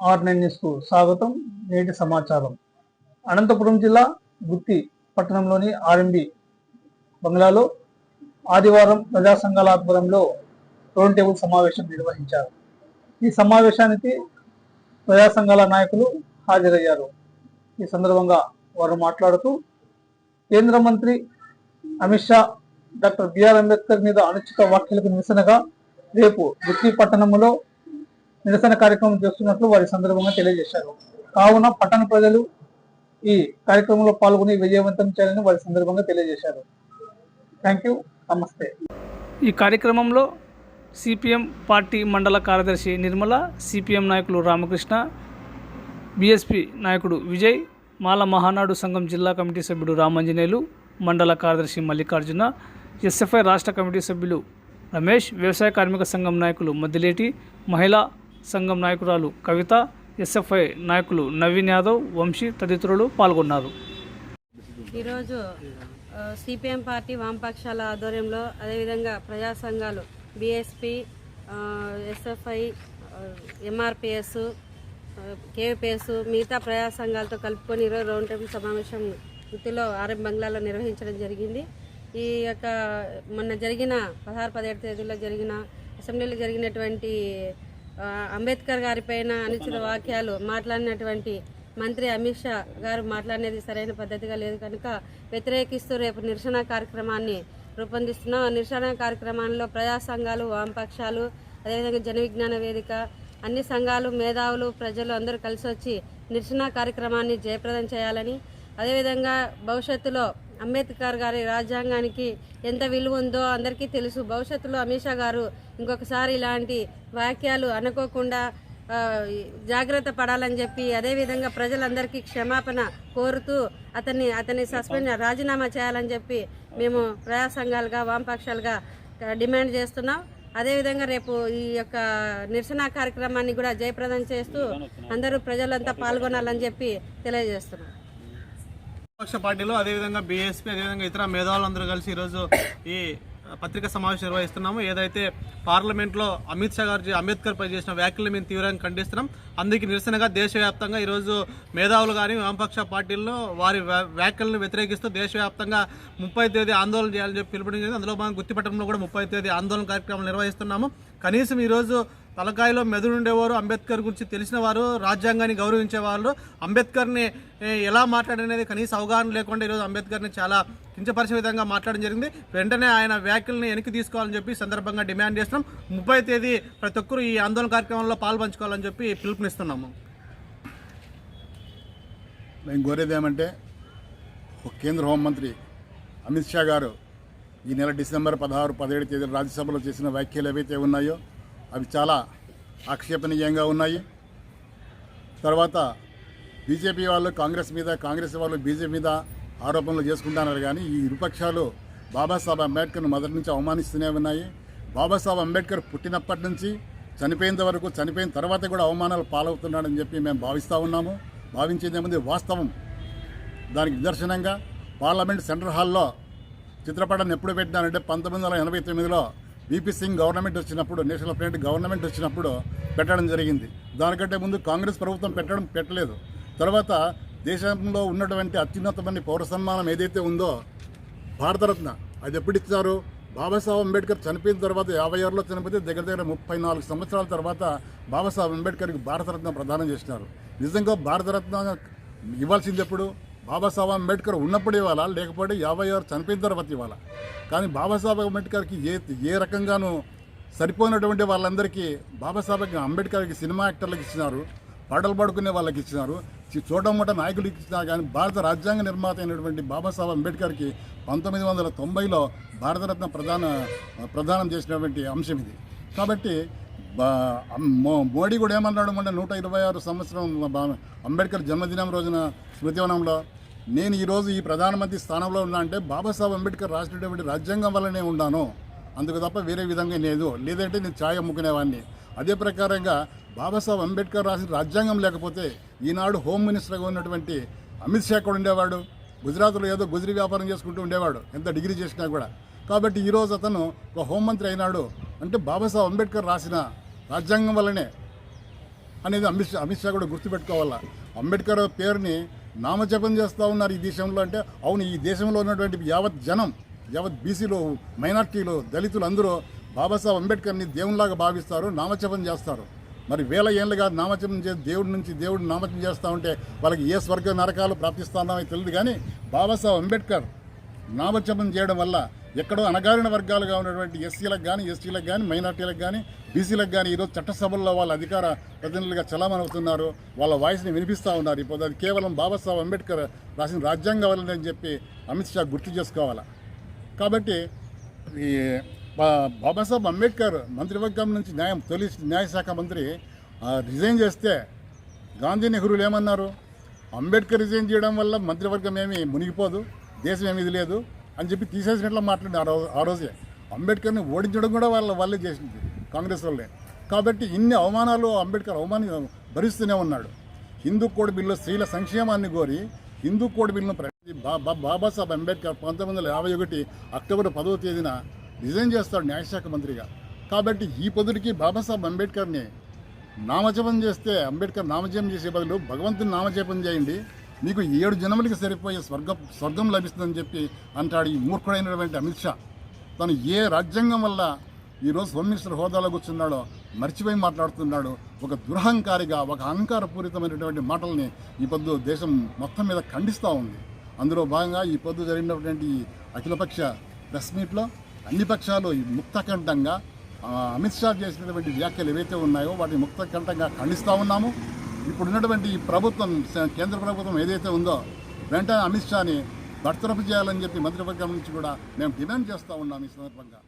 Are nine న్యూస్కు స్వాగతం. నేటి సమాచారం. అనంతపురం జిల్లా గుత్తి పట్టణంలోని ఆర్ఎంబి బంగ్లాలో ఆదివారం ప్రజా సంఘాల ఆధ్వర్యంలో రౌండ్ టేబుల్ సమావేశం నిర్వహించారు. ఈ సమావేశానికి ప్రజా సంఘాల నాయకులు హాజరయ్యారు. ఈ సందర్భంగా వారు మాట్లాడుతూ కేంద్ర మంత్రి Amit Shah doctor B R Ambedkar మీద అనుచిత వ్యాఖ్యలకు నిరసనగా రేపు గుత్తి పట్టణంలో నిరసన కార్యక్రమం చేస్తున్నట్లు వారి సందర్భంగా తెలియజేశారు. కావున పట్టణ ప్రజలు ఈ కార్యక్రమంలో పాల్గొని విజయవంతం చేయాలని వారి సందర్భంగా తెలియజేశారు. థ్యాంక్ యూ నమస్తే ఈ కార్యక్రమంలో సిపిఎం పార్టీ మండల కార్యదర్శి నిర్మల సిపిఎం నాయకులు రామకృష్ణ బీఎస్పీ నాయకుడు విజయ్ మాల మహానాడు సంఘం జిల్లా కమిటీ సభ్యుడు రామంజనేయులు మండల కార్యదర్శి మల్లికార్జున ఎస్ఎఫ్ఐ రాష్ట్ర కమిటీ సభ్యులు రమేష్ వ్యవసాయ కార్మిక సంఘం నాయకులు మద్దిలేటి మహిళా సంఘం నాయకురాలు కవిత ఎస్ఎఫ్ఐ నాయకులు నవీన్ యాదవ్ వంశీ తదితరులు పాల్గొన్నారు. ఈరోజు సిపిఎం పార్టీ వామపక్షాల ఆధ్వర్యంలో అదేవిధంగా ప్రజా సంఘాలు బీఎస్పీ ఎస్ఎఫ్ఐ ఎంఆర్పిఎస్ కేవీపీఎస్ మిగతా ప్రజా సంఘాలతో కలుపుకొని ఈరోజు రౌండ్ టేబుల్ సమావేశం వృత్తిలో ఆర్ఎం బంగ్లాలో నిర్వహించడం జరిగింది. ఈ యొక్క మొన్న జరిగిన పదహారు పదిహేడు తేదీలో జరిగిన అసెంబ్లీలో జరిగినటువంటి అంబేద్కర్ గారిపైన అనుచిత వాక్యాలు మాట్లాడినటువంటి మంత్రి అమిత్ షా గారు మాట్లాడినది సరైన పద్ధతిగా లేదు కనుక వ్యతిరేకిస్తూ రేపు నిరసన కార్యక్రమాన్ని రూపొందిస్తున్నాం. ఆ నిరసన కార్యక్రమంలో ప్రజా సంఘాలు వామపక్షాలు అదేవిధంగా జన విజ్ఞాన వేదిక అన్ని సంఘాలు మేధావులు ప్రజలు అందరూ కలిసి వచ్చి నిరసన కార్యక్రమాన్ని జయప్రదం చేయాలని అదేవిధంగా భవిష్యత్తులో అంబేద్కర్ గారి రాజ్యాంగానికి ఎంత విలువ ఉందో అందరికీ తెలుసు. భవిష్యత్తులో అమిత్ షా గారు ఇంకొకసారి ఇలాంటి వాక్యాలు అనుకోకుండా జాగ్రత్త పడాలని చెప్పి అదేవిధంగా ప్రజలందరికీ క్షమాపణ కోరుతూ అతన్ని అతన్ని సస్పెండ్ రాజీనామా చేయాలని చెప్పి మేము ప్రజా సంఘాలుగా వామపక్షాలుగా డిమాండ్ చేస్తున్నాం. అదేవిధంగా రేపు ఈ యొక్క నిరసన కార్యక్రమాన్ని కూడా జయప్రదం చేస్తూ అందరూ ప్రజలంతా పాల్గొనాలని చెప్పి తెలియజేస్తున్నాం. పక్ష పార్టీలు అదేవిధంగా బీఎస్పీ అదేవిధంగా ఇతర మేధావులందరూ కలిసి ఈరోజు ఈ పత్రికా సమావేశం నిర్వహిస్తున్నాము. ఏదైతే పార్లమెంట్లో అమిత్ షా గారు అంబేద్కర్ పై చేసిన వ్యాఖ్యలు మేము తీవ్రంగా ఖండిస్తున్నాం. అందుకే నిరసనగా దేశవ్యాప్తంగా ఈరోజు మేధావులు కానీ వామపక్ష పార్టీల్లో వారి వ్యా- వ్యాఖ్యలను వ్యతిరేకిస్తూ దేశవ్యాప్తంగా ముప్పై తేదీ ఆందోళన చేయాలని చెప్పి పిలుపునిచ్చింది. అందులో మనం గుర్తుపట్టడంలో కూడా ముప్పై తేదీ ఆందోళన కార్యక్రమం నిర్వహిస్తున్నాము. కనీసం ఈరోజు తలకాయలో మెదడు ఉండేవారు. అంబేద్కర్ గురించి తెలిసిన వారు రాజ్యాంగాన్ని గౌరవించే వాళ్ళు. అంబేద్కర్ని ఎలా మాట్లాడనేది కనీస అవగాహన లేకుండా ఈరోజు అంబేద్కర్ని చాలా కించపరిచే విధంగా మాట్లాడడం జరిగింది. వెంటనే ఆయన వ్యాఖ్యల్ని వెనక్కి తీసుకోవాలని చెప్పి సందర్భంగా డిమాండ్ చేస్తున్నాం. ముప్పై తేదీ ప్రతి ఒక్కరూ ఈ ఆందోళన కార్యక్రమంలో పాల్పంచుకోవాలని చెప్పి పిలుపునిస్తున్నాము. మేము కోరేది ఏమంటే కేంద్ర హోంమంత్రి అమిత్ షా గారు ఈ నెల డిసెంబర్ పదహారు పదిహేడు తేదీ రాజ్యసభలో చేసిన వ్యాఖ్యలు ఏవైతే ఉన్నాయో అవి చాలా ఆక్షేపణీయంగా ఉన్నాయి. తర్వాత బీజేపీ వాళ్ళు కాంగ్రెస్ మీద కాంగ్రెస్ వాళ్ళు బీజేపీ మీద ఆరోపణలు చేసుకుంటున్నారు కానీ ఈ ఇరుపక్షాలు బాబాసాహెబ్ అంబేద్కర్ను మొదటి నుంచి అవమానిస్తూనే ఉన్నాయి. బాబాసాహెబ్ అంబేద్కర్ పుట్టినప్పటి నుంచి చనిపోయేంత వరకు చనిపోయిన తర్వాత కూడా అవమానాలు పాలవుతున్నాడని చెప్పి మేము భావిస్తూ ఉన్నాము. భావించేదేముంది వాస్తవం. దానికి నిదర్శనంగా పార్లమెంట్ సెంట్రల్ హాల్లో చిత్రపటాన్ని ఎప్పుడు పెట్టినారంటే పంతొమ్మిది వందల ఎనభై తొమ్మిదిలో బీపీ సింగ్ గవర్నమెంట్ వచ్చినప్పుడు నేషనల్ ఫ్రంట్ గవర్నమెంట్ వచ్చినప్పుడు పెట్టడం జరిగింది. దానికంటే ముందు కాంగ్రెస్ ప్రభుత్వం పెట్టడం పెట్టలేదు. తర్వాత దేశంలో ఉన్నటువంటి అత్యున్నతమైన పౌర సన్మానం ఏదైతే ఉందో భారతరత్న అది ఎప్పుడు ఇచ్చారు? బాబాసాహెబ్ అంబేద్కర్ చనిపోయిన తర్వాత యాభై ఆరులో చనిపోతే దగ్గర దగ్గర ముప్పై నాలుగు సంవత్సరాల తర్వాత బాబాసాహెబ్ అంబేద్కర్కి భారతరత్న ప్రదానం చేసినారు. నిజంగా భారతరత్న ఇవ్వాల్సింది ఎప్పుడు? బాబాసాహెబ్ అంబేద్కర్ ఉన్నప్పుడు ఇవ్వాలా లేకపోతే యాభై ఆరు చనిపోయిన తర్వాత ఇవ్వాలా కానీ బాబాసాహెబ్ అంబేద్కర్కి ఏ ఏ రకంగానూ సరిపోయినటువంటి వాళ్ళందరికీ బాబాసాహెబ్ అంబేద్కర్కి సినిమా యాక్టర్లకు ఇచ్చినారు పాటలు పాడుకునే వాళ్ళకి ఇచ్చినారు చి- చోటమోట నాయకులకి ఇచ్చినారు. కానీ భారత రాజ్యాంగ నిర్మాత అయినటువంటి బాబాసాహెబ్ అంబేద్కర్కి పంతొమ్మిది వందల తొంభైలో భారతరత్న ప్రధాన ప్రదానం చేసినటువంటి అంశం ఇది. కాబట్టి మో- మోడీ కూడా ఏమన్నాడు అంటే నూట ఇరవై ఆరు సంవత్సరం బా- అంబేద్కర్ జన్మదినం రోజున స్మృతివనంలో నేను ఈరోజు ఈ ప్రధానమంత్రి స్థానంలో ఉన్నా అంటే బాబాసాహెబ్ అంబేద్కర్ రాసినటువంటి రాజ్యాంగం వల్లనే ఉన్నాను. అందుకు తప్ప వేరే విధంగా లేదు. లేదంటే నేను ఛాయ్ అమ్ముకునేవాడిని అదే ప్రకారంగా బాబాసాహెబ్ అంబేద్కర్ రాసిన రాజ్యాంగం లేకపోతే ఈనాడు హోమ్ మినిస్టర్గా ఉన్నటువంటి అమిత్ షా కూడా ఉండేవాడు? గుజరాత్లో ఏదో గుజరీ వ్యాపారం చేసుకుంటూ ఉండేవాడు. ఎంత డిగ్రీ చేసినా కూడా. కాబట్టి ఈరోజు అతను ఒక హోంమంత్రి అయినాడు. అంటే బాబాసాహెబ్ అంబేద్కర్ రాసిన రాజ్యాంగం వల్లనే అనేది అమిత్ షా అమిత్ షా కూడా గుర్తుపెట్టుకోవాలా? అంబేద్కర్ పేరుని నామజపం చేస్తూ ఉన్నారు ఈ దేశంలో అంటే అవును ఈ దేశంలో ఉన్నటువంటి యావత్ జనం యావత్ బీసీలో మైనార్టీలో దళితులు అందరూ బాబాసాహెబ్ అంబేద్కర్ని దేవునిలాగా భావిస్తారు నామజపం చేస్తారు. మరి వేల ఏళ్ళుగా నామజపం చేసి దేవుడి నుంచి దేవుడిని నామజపం చేస్తూ ఉంటే వాళ్ళకి ఏ స్వర్గ నరకాలు ప్రాప్తిస్తున్నామో తెలియదు కానీ బాబాసాహెబ్ అంబేద్కర్ నామజపం చేయడం వల్ల ఎక్కడో అణగారిన వర్గాలుగా ఉన్నటువంటి ఎస్సీలకు కానీ ఎస్టీలకు కానీ మైనార్టీలకు కానీ బీసీలకు కానీ ఈరోజు చట్టసభల్లో వాళ్ళ అధికార ప్రతినిధులుగా చలామణి అవుతున్నారు వాళ్ళ వాయిస్ని వినిపిస్తూ ఉన్నారు. ఇప్పుడు అది కేవలం బాబాసాహెబ్ అంబేద్కర్ రాసిన రాజ్యాంగం వల్లనే అని చెప్పి అమిత్ షా గుర్తు చేసుకోవాలా? కాబట్టి ఈ బా- బాబాసాహెబ్ అంబేద్కర్ మంత్రివర్గం నుంచి న్యాయం తొలి న్యాయశాఖ మంత్రి రిజైన్ చేస్తే గాంధీ నెహ్రూలు ఏమన్నారు? అంబేద్కర్ రిజైన్ చేయడం వల్ల మంత్రివర్గం ఏమీ మునిగిపోదు దేశం ఏమీ ఇది లేదు. అని చెప్పి తీసేసినట్లు మాట్లాడి ఆ రోజు ఆ రోజే. అంబేద్కర్ని ఓడించడం కూడా వాళ్ళ వాళ్ళే చేసింది కాంగ్రెస్ వాళ్ళే. కాబట్టి ఇన్ని అవమానాలు అంబేద్కర్ అవమాన భరిస్తూనే ఉన్నాడు. హిందూ కోడ్ బిల్లు స్త్రీల సంక్షేమాన్ని కోరి హిందూ కోడ్ బిల్లును ప్రకటించి బాబాసాహెబ్ అంబేద్కర్ పంతొమ్మిది వందల యాభై ఒకటి అక్టోబర్ పదవ తేదీన రిజైన్ చేస్తాడు న్యాయశాఖ మంత్రిగా. కాబట్టి ఈ పొద్దుడికి బాబాసాహెబ్ అంబేద్కర్ని నామజపం చేస్తే అంబేద్కర్ నామజపం చేసే బదులు భగవంతుని నామజపం చేయండి. నీకు ఏడు జన్మలకి సరిపోయే స్వర్గం స్వర్గం లభిస్తుందని చెప్పి అంటాడు ఈ మూర్ఖుడైనటువంటి అమిత్ షా. తను ఏ రాజ్యాంగం వల్ల ఈరోజు హోమ్ మినిస్టర్ హోదాలో కూర్చున్నాడో మర్చిపోయి మాట్లాడుతున్నాడు. ఒక దురహంకారిగా ఒక అహంకారపూరితమైనటువంటి మాటల్ని ఈ పొద్దు దేశం మొత్తం మీద ఖండిస్తూ ఉంది. అందులో భాగంగా ఈ పొద్దు జరిగినటువంటి అఖిలపక్ష ప్రెస్ మీట్లో అన్ని పక్షాలు ఈ ముక్తకంఠంగా అమిత్ షా చేసినటువంటి వ్యాఖ్యలు ఏవైతే ఉన్నాయో వాటిని ముక్తకంఠంగా ఖండిస్తూ ఉన్నాము. ఇప్పుడున్నటువంటి ఈ ప్రభుత్వం కేంద్ర ప్రభుత్వం ఏదైతే ఉందో వెంటనే అమిత్ షాని బర్తరఫ్ చేయాలని చెప్పి మంత్రివర్గం నుంచి కూడా మేము డిమాండ్ చేస్తూ ఉన్నాం ఈ సందర్భంగా.